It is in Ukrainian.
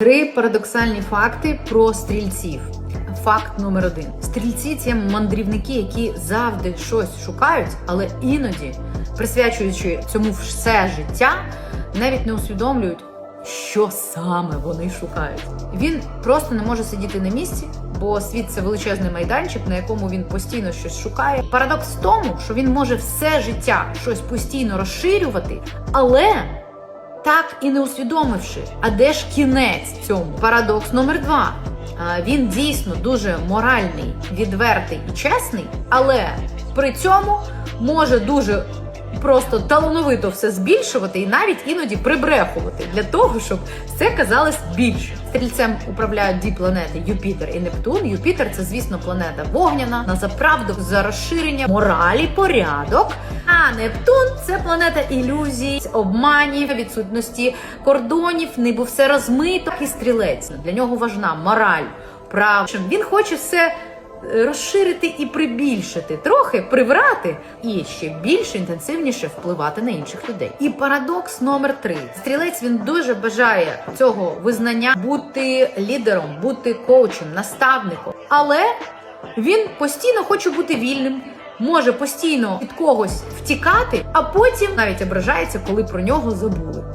Три парадоксальні факти про стрільців. Факт номер один: стрільці це мандрівники, які завжди щось шукають, але іноді, присвячуючи цьому все життя, навіть не усвідомлюють, що саме вони шукають. Він просто не може сидіти на місці, бо світ це величезний майданчик, на якому він постійно щось шукає. Парадокс в тому, що він може все життя щось постійно розширювати, але так і не усвідомивши, а де ж кінець цьому? Парадокс номер два. Він дійсно дуже моральний, відвертий і чесний, але при цьому може дуже просто талановито все збільшувати і навіть іноді прибрехувати для того, щоб все казалось більше. Стрільцем управляють дві планети Юпітер і Нептун. Юпітер це, звісно, планета вогняна, на заправдок за розширення моралі, порядок. А Нептун це планета ілюзій, обманів, відсутності кордонів, ніби все розмито. І стрілець для нього важна мораль, прав. Він хоче все розширити і прибільшити, трохи приврати і ще більше інтенсивніше впливати на інших людей. І парадокс номер три: стрілець він дуже бажає цього визнання бути лідером, бути коучем, наставником, але він постійно хоче бути вільним. Може постійно від когось втікати, а потім навіть ображається, коли про нього забули.